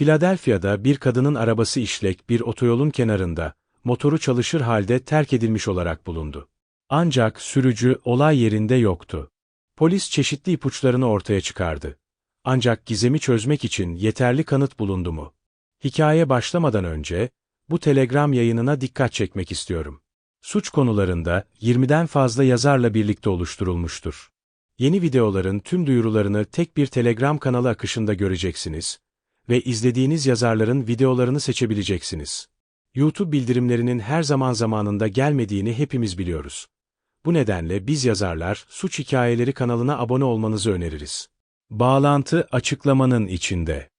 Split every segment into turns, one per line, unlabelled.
Philadelphia'da bir kadının arabası işlek bir otoyolun kenarında, motoru çalışır halde terk edilmiş olarak bulundu. Ancak sürücü olay yerinde yoktu. Polis çeşitli ipuçlarını ortaya çıkardı. Ancak gizemi çözmek için yeterli kanıt bulundu mu? Hikaye başlamadan önce, bu telegram yayınına dikkat çekmek istiyorum. Suç konularında 20'den fazla yazarla birlikte oluşturulmuştur. Yeni videoların tüm duyurularını tek bir Telegram kanalı akışında göreceksiniz ve izlediğiniz yazarların videolarını seçebileceksiniz. YouTube bildirimlerinin her zaman zamanında gelmediğini hepimiz biliyoruz. Bu nedenle biz yazarlar Suç Hikayeleri kanalına abone olmanızı öneririz. Bağlantı açıklamanın içinde.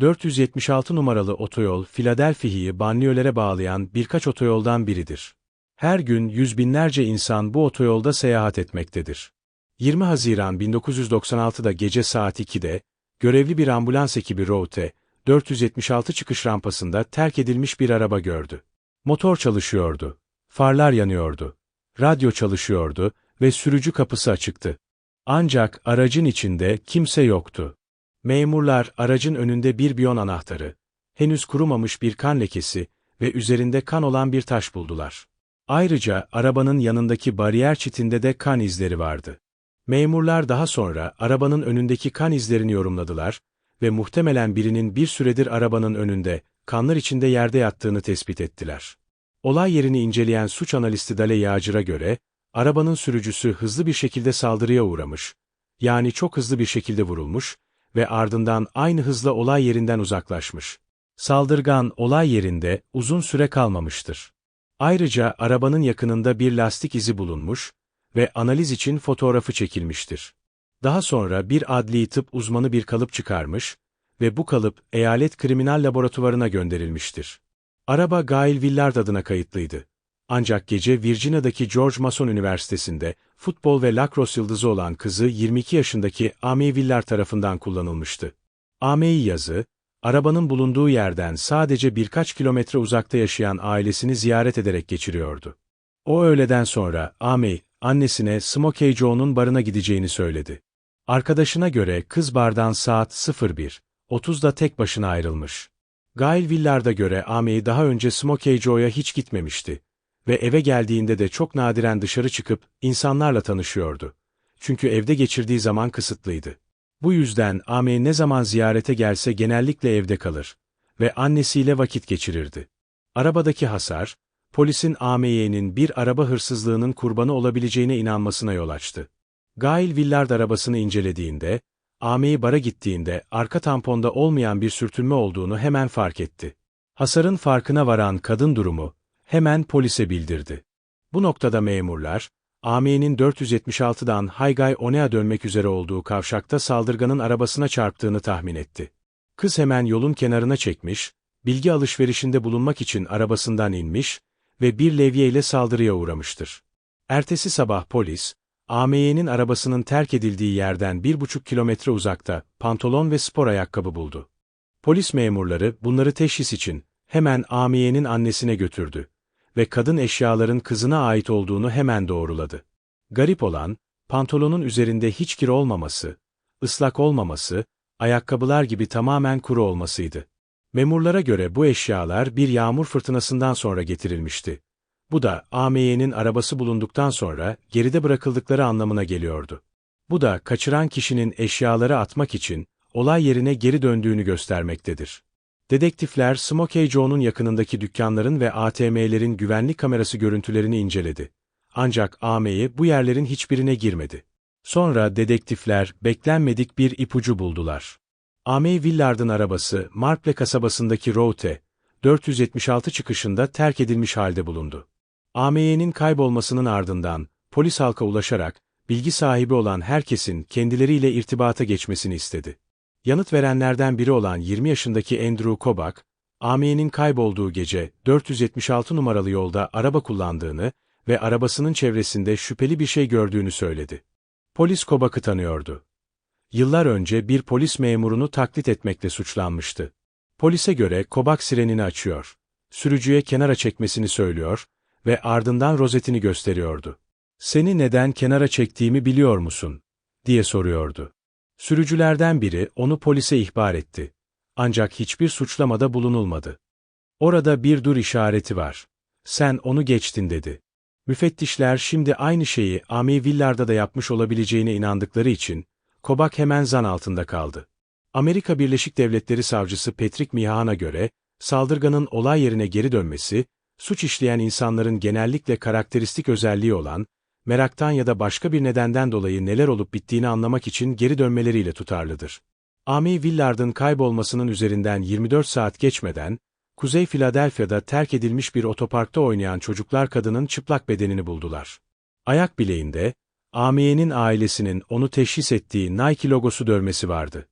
476 numaralı otoyol Philadelphia'yı banliyölere bağlayan birkaç otoyoldan biridir. Her gün yüz binlerce insan bu otoyolda seyahat etmektedir. 20 Haziran 1996'da gece saat 2'de, görevli bir ambulans ekibi Route, 476 çıkış rampasında terk edilmiş bir araba gördü. Motor çalışıyordu. Farlar yanıyordu. Radyo çalışıyordu ve sürücü kapısı açıktı. Ancak aracın içinde kimse yoktu. Memurlar aracın önünde bir biyon anahtarı, henüz kurumamış bir kan lekesi ve üzerinde kan olan bir taş buldular. Ayrıca arabanın yanındaki bariyer çitinde de kan izleri vardı. Memurlar daha sonra arabanın önündeki kan izlerini yorumladılar ve muhtemelen birinin bir süredir arabanın önünde, kanlar içinde yerde yattığını tespit ettiler. Olay yerini inceleyen suç analisti Dale Yağcır'a göre, arabanın sürücüsü hızlı bir şekilde saldırıya uğramış, yani çok hızlı bir şekilde vurulmuş ve ardından aynı hızla olay yerinden uzaklaşmış. Saldırgan olay yerinde uzun süre kalmamıştır. Ayrıca arabanın yakınında bir lastik izi bulunmuş ve analiz için fotoğrafı çekilmiştir. Daha sonra bir adli tıp uzmanı bir kalıp çıkarmış ve bu kalıp eyalet kriminal laboratuvarına gönderilmiştir. Araba Gail Villard adına kayıtlıydı. Ancak gece Virginia'daki George Mason Üniversitesi'nde futbol ve lacrosse yıldızı olan kızı 22 yaşındaki Amy Villard tarafından kullanılmıştı. Amy'yi yazı, arabanın bulunduğu yerden sadece birkaç kilometre uzakta yaşayan ailesini ziyaret ederek geçiriyordu. O öğleden sonra Amy, annesine Smokey Joe'nun barına gideceğini söyledi. Arkadaşına göre kız bardan saat 01.30'da tek başına ayrılmış. Gail Villard'a göre Amey daha önce Smokey Joe'ya hiç gitmemişti ve eve geldiğinde de çok nadiren dışarı çıkıp insanlarla tanışıyordu. Çünkü evde geçirdiği zaman kısıtlıydı. Bu yüzden Amey ne zaman ziyarete gelse genellikle evde kalır ve annesiyle vakit geçirirdi. Arabadaki hasar, polisin Amey'nin bir araba hırsızlığının kurbanı olabileceğine inanmasına yol açtı. Gail Villard arabasını incelediğinde, Amey bara gittiğinde arka tamponda olmayan bir sürtünme olduğunu hemen fark etti. Hasarın farkına varan kadın durumu, hemen polise bildirdi. Bu noktada memurlar, Amey'nin 476'dan Haygay Onea dönmek üzere olduğu kavşakta saldırganın arabasına çarptığını tahmin etti. Kız hemen yolun kenarına çekmiş, bilgi alışverişinde bulunmak için arabasından inmiş ve bir levye ile saldırıya uğramıştır. Ertesi sabah polis, AMY'nin arabasının terk edildiği yerden bir buçuk kilometre uzakta pantolon ve spor ayakkabı buldu. Polis memurları bunları teşhis için hemen AMY'nin annesine götürdü ve kadın eşyaların kızına ait olduğunu hemen doğruladı. Garip olan, pantolonun üzerinde hiç kir olmaması, ıslak olmaması, ayakkabılar gibi tamamen kuru olmasıydı. Memurlara göre bu eşyalar bir yağmur fırtınasından sonra getirilmişti. Bu da AMY'nin arabası bulunduktan sonra geride bırakıldıkları anlamına geliyordu. Bu da kaçıran kişinin eşyaları atmak için olay yerine geri döndüğünü göstermektedir. Dedektifler Smokey Joe'nun yakınındaki dükkanların ve ATM'lerin güvenlik kamerası görüntülerini inceledi. Ancak AM'yi bu yerlerin hiçbirine girmedi. Sonra dedektifler beklenmedik bir ipucu buldular. Amey Villard'ın arabası Marple kasabasındaki Route 476 çıkışında terk edilmiş halde bulundu. AMY'nin kaybolmasının ardından, polis halka ulaşarak, bilgi sahibi olan herkesin kendileriyle irtibata geçmesini istedi. Yanıt verenlerden biri olan 20 yaşındaki Andrew Kobak, AMY'nin kaybolduğu gece 476 numaralı yolda araba kullandığını ve arabasının çevresinde şüpheli bir şey gördüğünü söyledi. Polis Kobak'ı tanıyordu. Yıllar önce bir polis memurunu taklit etmekle suçlanmıştı. Polise göre Kobak sirenini açıyor, sürücüye kenara çekmesini söylüyor ve ardından rozetini gösteriyordu. Seni neden kenara çektiğimi biliyor musun? diye soruyordu. Sürücülerden biri onu polise ihbar etti. Ancak hiçbir suçlamada bulunulmadı. Orada bir dur işareti var. Sen onu geçtin dedi. Müfettişler şimdi aynı şeyi Ami Villar'da da yapmış olabileceğine inandıkları için, Kobak hemen zan altında kaldı. Amerika Birleşik Devletleri Savcısı Patrick Mihan'a göre, saldırganın olay yerine geri dönmesi, suç işleyen insanların genellikle karakteristik özelliği olan, meraktan ya da başka bir nedenden dolayı neler olup bittiğini anlamak için geri dönmeleriyle tutarlıdır. Amy Willard'ın kaybolmasının üzerinden 24 saat geçmeden, Kuzey Philadelphia'da terk edilmiş bir otoparkta oynayan çocuklar kadının çıplak bedenini buldular. Ayak bileğinde, Amiye'nin ailesinin onu teşhis ettiği Nike logosu dövmesi vardı.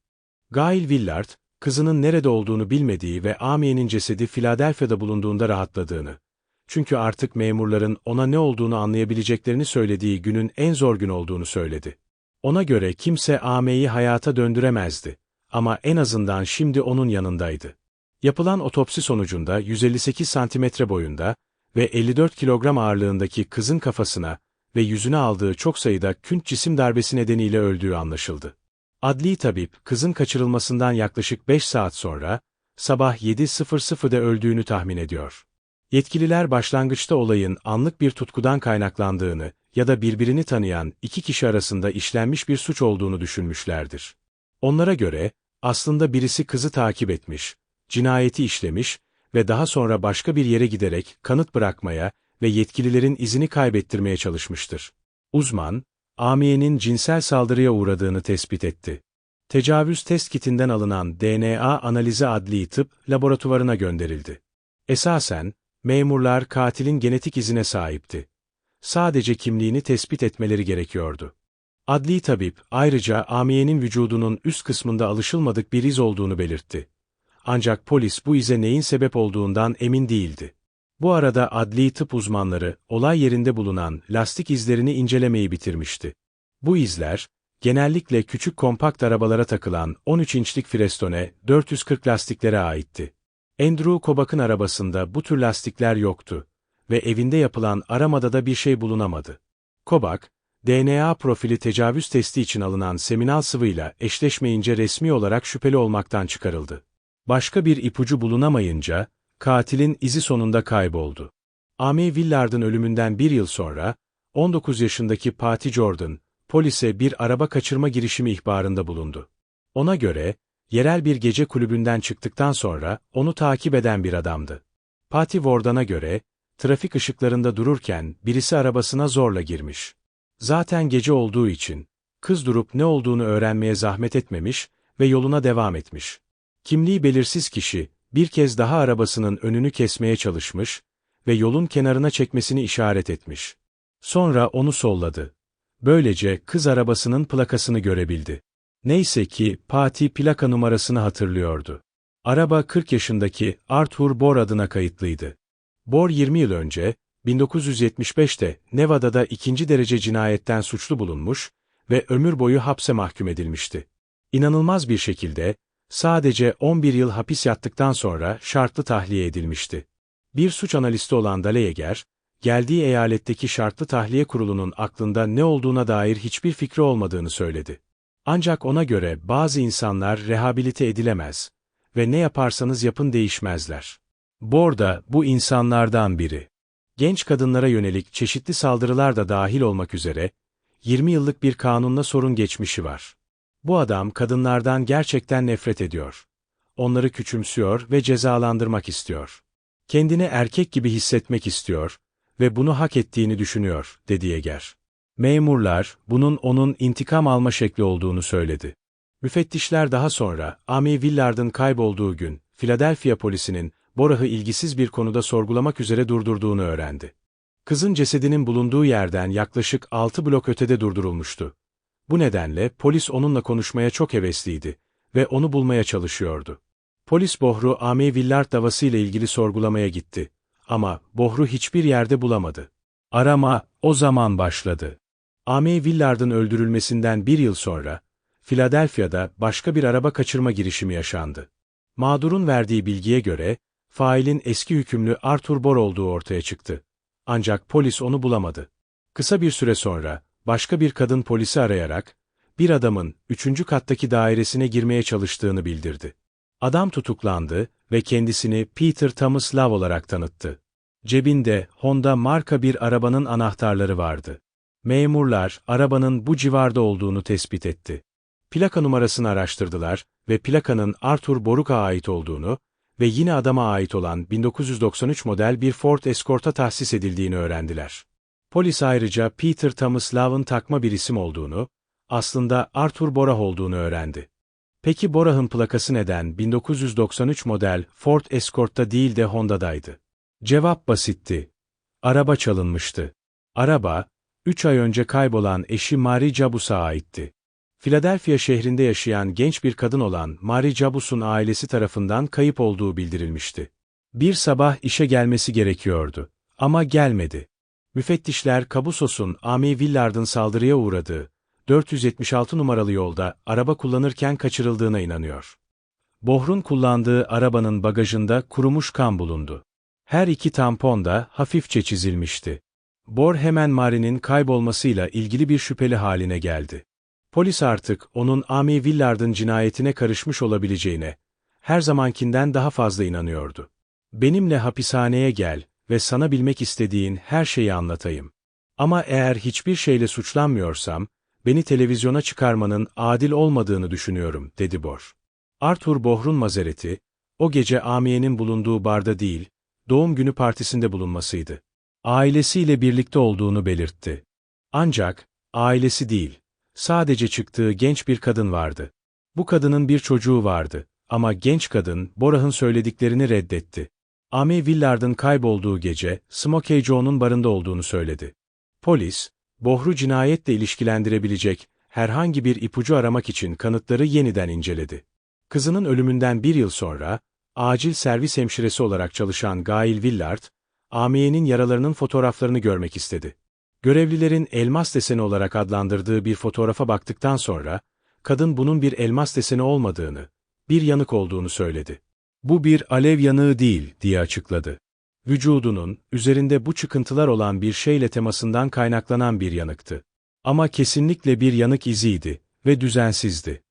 Gail Willard, kızının nerede olduğunu bilmediği ve Amiye'nin cesedi Philadelphia'da bulunduğunda rahatladığını, çünkü artık memurların ona ne olduğunu anlayabileceklerini söylediği günün en zor gün olduğunu söyledi. Ona göre kimse Amiye'yi hayata döndüremezdi. Ama en azından şimdi onun yanındaydı. Yapılan otopsi sonucunda 158 santimetre boyunda ve 54 kilogram ağırlığındaki kızın kafasına ve yüzüne aldığı çok sayıda künt cisim darbesi nedeniyle öldüğü anlaşıldı. Adli tabip, kızın kaçırılmasından yaklaşık 5 saat sonra, sabah 7.00'de öldüğünü tahmin ediyor. Yetkililer başlangıçta olayın anlık bir tutkudan kaynaklandığını ya da birbirini tanıyan iki kişi arasında işlenmiş bir suç olduğunu düşünmüşlerdir. Onlara göre, aslında birisi kızı takip etmiş, cinayeti işlemiş ve daha sonra başka bir yere giderek kanıt bırakmaya ve yetkililerin izini kaybettirmeye çalışmıştır. Uzman, Amiye'nin cinsel saldırıya uğradığını tespit etti. Tecavüz test kitinden alınan DNA analizi adli tıp laboratuvarına gönderildi. Esasen, memurlar katilin genetik izine sahipti. Sadece kimliğini tespit etmeleri gerekiyordu. Adli tabip ayrıca Amiye'nin vücudunun üst kısmında alışılmadık bir iz olduğunu belirtti. Ancak polis bu ize neyin sebep olduğundan emin değildi. Bu arada adli tıp uzmanları olay yerinde bulunan lastik izlerini incelemeyi bitirmişti. Bu izler, genellikle küçük kompakt arabalara takılan 13 inçlik Firestone 440 lastiklere aitti. Andrew Kobak'ın arabasında bu tür lastikler yoktu ve evinde yapılan aramada da bir şey bulunamadı. Kobak, DNA profili tecavüz testi için alınan seminal sıvıyla eşleşmeyince resmi olarak şüpheli olmaktan çıkarıldı. Başka bir ipucu bulunamayınca, katilin izi sonunda kayboldu. Amy Willard'ın ölümünden bir yıl sonra, 19 yaşındaki Patty Jordan, polise bir araba kaçırma girişimi ihbarında bulundu. Ona göre, yerel bir gece kulübünden çıktıktan sonra onu takip eden bir adamdı. Patty Warden'a göre, trafik ışıklarında dururken birisi arabasına zorla girmiş. Zaten gece olduğu için, kız durup ne olduğunu öğrenmeye zahmet etmemiş ve yoluna devam etmiş. Kimliği belirsiz kişi, bir kez daha arabasının önünü kesmeye çalışmış ve yolun kenarına çekmesini işaret etmiş. Sonra onu solladı. Böylece kız arabasının plakasını görebildi. Neyse ki Pati plaka numarasını hatırlıyordu. Araba 40 yaşındaki Arthur Bor adına kayıtlıydı. Bor 20 yıl önce, 1975'te Nevada'da ikinci derece cinayetten suçlu bulunmuş ve ömür boyu hapse mahkum edilmişti. İnanılmaz bir şekilde, sadece 11 yıl hapis yattıktan sonra şartlı tahliye edilmişti. Bir suç analisti olan Daleyeger, geldiği eyaletteki şartlı tahliye kurulunun aklında ne olduğuna dair hiçbir fikri olmadığını söyledi. Ancak ona göre bazı insanlar rehabilite edilemez ve ne yaparsanız yapın değişmezler. Borda bu insanlardan biri. Genç kadınlara yönelik çeşitli saldırılar da dahil olmak üzere, 20 yıllık bir kanunla sorun geçmişi var. Bu adam kadınlardan gerçekten nefret ediyor. Onları küçümsüyor ve cezalandırmak istiyor. Kendini erkek gibi hissetmek istiyor ve bunu hak ettiğini düşünüyor, dedi Yeger. Memurlar, bunun onun intikam alma şekli olduğunu söyledi. Müfettişler daha sonra, Amy Willard'ın kaybolduğu gün, Philadelphia polisinin, Borah'ı ilgisiz bir konuda sorgulamak üzere durdurduğunu öğrendi. Kızın cesedinin bulunduğu yerden yaklaşık 6 blok ötede durdurulmuştu. Bu nedenle polis onunla konuşmaya çok hevesliydi ve onu bulmaya çalışıyordu. Polis Bohr'u Amy Willard davası ile ilgili sorgulamaya gitti. Ama Bohr'u hiçbir yerde bulamadı. Arama o zaman başladı. Amy Willard'ın öldürülmesinden bir yıl sonra, Philadelphia'da başka bir araba kaçırma girişimi yaşandı. Mağdurun verdiği bilgiye göre, failin eski hükümlü Arthur Bor olduğu ortaya çıktı. Ancak polis onu bulamadı. Kısa bir süre sonra, başka bir kadın polisi arayarak, bir adamın üçüncü kattaki dairesine girmeye çalıştığını bildirdi. Adam tutuklandı ve kendisini Peter Thomas Love olarak tanıttı. Cebinde Honda marka bir arabanın anahtarları vardı. Memurlar arabanın bu civarda olduğunu tespit etti. Plaka numarasını araştırdılar ve plakanın Arthur Boruk'a ait olduğunu ve yine adama ait olan 1993 model bir Ford Escort'a tahsis edildiğini öğrendiler. Polis ayrıca Peter Thomas Love'ın takma bir isim olduğunu, aslında Arthur Borah olduğunu öğrendi. Peki Borah'ın plakası neden 1993 model Ford Escort'ta değil de Honda'daydı? Cevap basitti. Araba çalınmıştı. Araba, 3 ay önce kaybolan eşi Mary Jabus'a aitti. Philadelphia şehrinde yaşayan genç bir kadın olan Mary Jabus'un ailesi tarafından kayıp olduğu bildirilmişti. Bir sabah işe gelmesi gerekiyordu. Ama gelmedi. Müfettişler Kabusos'un Amy Willard'ın saldırıya uğradığı, 476 numaralı yolda araba kullanırken kaçırıldığına inanıyor. Bohr'un kullandığı arabanın bagajında kurumuş kan bulundu. Her iki tampon da hafifçe çizilmişti. Bor hemen Mary'nin kaybolmasıyla ilgili bir şüpheli haline geldi. Polis artık onun Amy Willard'ın cinayetine karışmış olabileceğine, her zamankinden daha fazla inanıyordu. Benimle hapishaneye gel ve sana bilmek istediğin her şeyi anlatayım. Ama eğer hiçbir şeyle suçlanmıyorsam, beni televizyona çıkarmanın adil olmadığını düşünüyorum, dedi Bor. Arthur Bohr'un mazereti, o gece Amiye'nin bulunduğu barda değil, doğum günü partisinde bulunmasıydı. Ailesiyle birlikte olduğunu belirtti. Ancak, ailesi değil, sadece çıktığı genç bir kadın vardı. Bu kadının bir çocuğu vardı ama genç kadın Borah'ın söylediklerini reddetti. Amy Willard'ın kaybolduğu gece Smokey Joe'nun barında olduğunu söyledi. Polis, Bohr'u cinayetle ilişkilendirebilecek herhangi bir ipucu aramak için kanıtları yeniden inceledi. Kızının ölümünden bir yıl sonra, acil servis hemşiresi olarak çalışan Gail Willard, Amiye'nin yaralarının fotoğraflarını görmek istedi. Görevlilerin elmas deseni olarak adlandırdığı bir fotoğrafa baktıktan sonra, kadın bunun bir elmas deseni olmadığını, bir yanık olduğunu söyledi. Bu bir alev yanığı değil, diye açıkladı. Vücudunun, üzerinde bu çıkıntılar olan bir şeyle temasından kaynaklanan bir yanıktı. Ama kesinlikle bir yanık iziydi ve düzensizdi.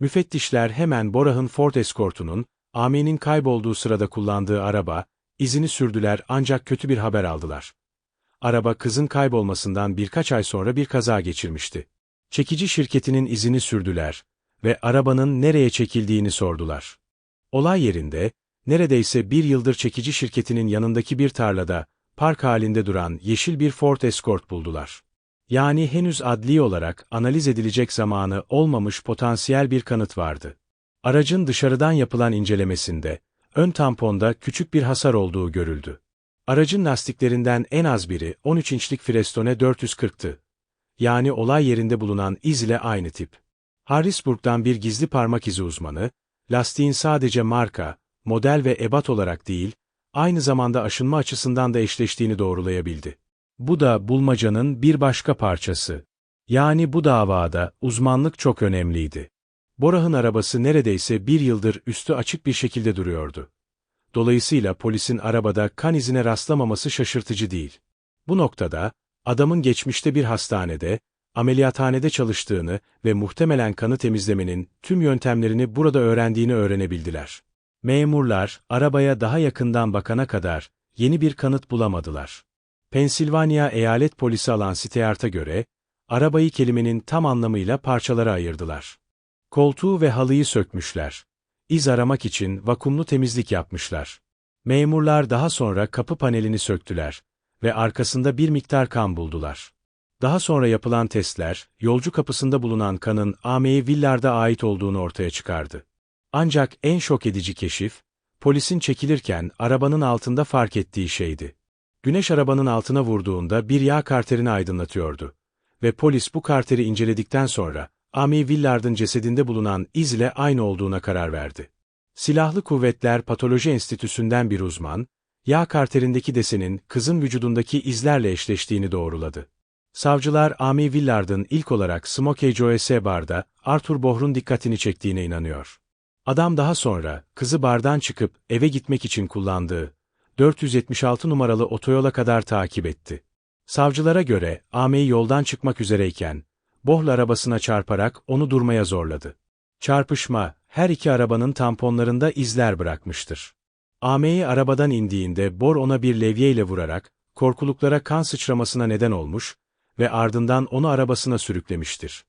Müfettişler hemen Borah'ın Ford Escort'unun, Ami'nin kaybolduğu sırada kullandığı araba, izini sürdüler ancak kötü bir haber aldılar. Araba kızın kaybolmasından birkaç ay sonra bir kaza geçirmişti. Çekici şirketinin izini sürdüler ve arabanın nereye çekildiğini sordular. Olay yerinde, neredeyse bir yıldır çekici şirketinin yanındaki bir tarlada, park halinde duran yeşil bir Ford Escort buldular. Yani henüz adli olarak analiz edilecek zamanı olmamış potansiyel bir kanıt vardı. Aracın dışarıdan yapılan incelemesinde, ön tamponda küçük bir hasar olduğu görüldü. Aracın lastiklerinden en az biri 13 inçlik Firestone 440'tı. Yani olay yerinde bulunan iz ile aynı tip. Harrisburg'dan bir gizli parmak izi uzmanı, lastiğin sadece marka, model ve ebat olarak değil, aynı zamanda aşınma açısından da eşleştiğini doğrulayabildi. Bu da bulmacanın bir başka parçası. Yani bu davada uzmanlık çok önemliydi. Borah'ın arabası neredeyse bir yıldır üstü açık bir şekilde duruyordu. Dolayısıyla polisin arabada kan izine rastlamaması şaşırtıcı değil. Bu noktada, adamın geçmişte bir hastanede, ameliyathanede çalıştığını ve muhtemelen kanı temizlemenin tüm yöntemlerini burada öğrendiğini öğrenebildiler. Memurlar, arabaya daha yakından bakana kadar, yeni bir kanıt bulamadılar. Pensilvanya Eyalet Polisi alan Steyart'a göre, arabayı kelimenin tam anlamıyla parçalara ayırdılar. Koltuğu ve halıyı sökmüşler. İz aramak için vakumlu temizlik yapmışlar. Memurlar daha sonra kapı panelini söktüler ve arkasında bir miktar kan buldular. Daha sonra yapılan testler, yolcu kapısında bulunan kanın A.M. Villard'a ait olduğunu ortaya çıkardı. Ancak en şok edici keşif, polisin çekilirken arabanın altında fark ettiği şeydi. Güneş arabanın altına vurduğunda bir yağ karterini aydınlatıyordu. Ve polis bu karteri inceledikten sonra, Amy Willard'ın cesedinde bulunan iz ile aynı olduğuna karar verdi. Silahlı Kuvvetler Patoloji Enstitüsü'nden bir uzman, yağ karterindeki desenin kızın vücudundaki izlerle eşleştiğini doğruladı. Savcılar Amy Willard'ın ilk olarak Smokey Joe barda Arthur Bohr'un dikkatini çektiğine inanıyor. Adam daha sonra, kızı bardan çıkıp eve gitmek için kullandığı 476 numaralı otoyola kadar takip etti. Savcılara göre, Amy yoldan çıkmak üzereyken, Bohl arabasına çarparak onu durmaya zorladı. Çarpışma, her iki arabanın tamponlarında izler bırakmıştır. AM'yi arabadan indiğinde Bor ona bir levyeyle vurarak, korkuluklara kan sıçramasına neden olmuş ve ardından onu arabasına sürüklemiştir.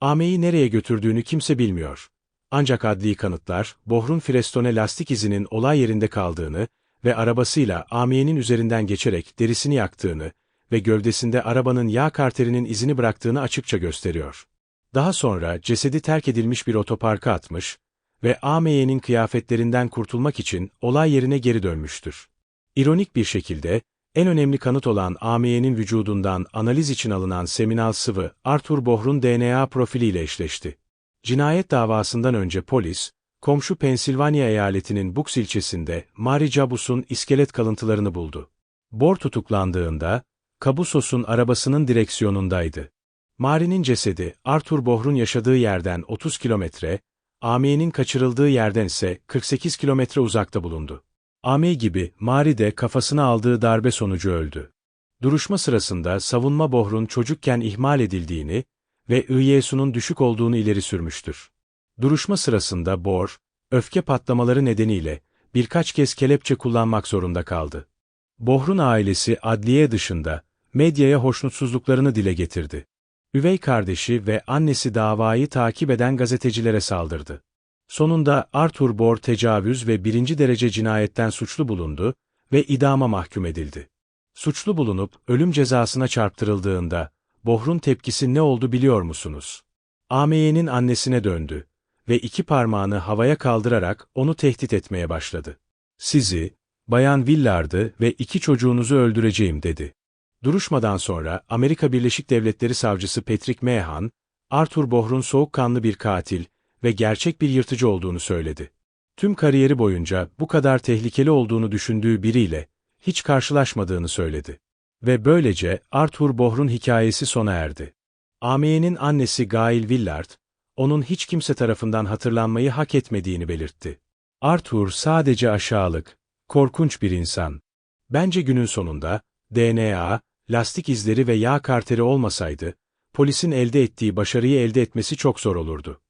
AM'yi nereye götürdüğünü kimse bilmiyor. Ancak adli kanıtlar, Bohr'un Firestone lastik izinin olay yerinde kaldığını ve arabasıyla AM'nin üzerinden geçerek derisini yaktığını ve gövdesinde arabanın yağ karterinin izini bıraktığını açıkça gösteriyor. Daha sonra cesedi terk edilmiş bir otoparka atmış ve AMY'nin kıyafetlerinden kurtulmak için olay yerine geri dönmüştür. İronik bir şekilde, en önemli kanıt olan AMY'nin vücudundan analiz için alınan seminal sıvı, Arthur Bohr'un DNA profiliyle eşleşti. Cinayet davasından önce polis, komşu Pensilvanya eyaletinin Bucks ilçesinde Mary Jabus'un iskelet kalıntılarını buldu. Bohr tutuklandığında, Kabusos'un arabasının direksiyonundaydı. Mary'nin cesedi, Arthur Bohr'un yaşadığı yerden 30 kilometre, Amiye'nin kaçırıldığı yerden ise 48 kilometre uzakta bulundu. Amiye gibi Mari de kafasına aldığı darbe sonucu öldü. Duruşma sırasında savunma Bohr'un çocukken ihmal edildiğini ve IYSU'nun düşük olduğunu ileri sürmüştür. Duruşma sırasında Bohr, öfke patlamaları nedeniyle birkaç kez kelepçe kullanmak zorunda kaldı. Bohr'un ailesi adliye dışında medyaya hoşnutsuzluklarını dile getirdi. Üvey kardeşi ve annesi davayı takip eden gazetecilere saldırdı. Sonunda Arthur Bohr tecavüz ve birinci derece cinayetten suçlu bulundu ve idama mahkum edildi. Suçlu bulunup ölüm cezasına çarptırıldığında Bohr'un tepkisi ne oldu biliyor musunuz? Ameye'nin annesine döndü ve iki parmağını havaya kaldırarak onu tehdit etmeye başladı. Sizi, Bayan Willard'ı ve iki çocuğunuzu öldüreceğim dedi. Duruşmadan sonra Amerika Birleşik Devletleri Savcısı Patrick Meehan, Arthur Bohr'un soğukkanlı bir katil ve gerçek bir yırtıcı olduğunu söyledi. Tüm kariyeri boyunca bu kadar tehlikeli olduğunu düşündüğü biriyle hiç karşılaşmadığını söyledi. Ve böylece Arthur Bohr'un hikayesi sona erdi. Ameye'nin annesi Gail Willard, onun hiç kimse tarafından hatırlanmayı hak etmediğini belirtti. Arthur sadece aşağılık, korkunç bir insan. Bence günün sonunda, DNA, lastik izleri ve yağ karteri olmasaydı, polisin elde ettiği başarıyı elde etmesi çok zor olurdu.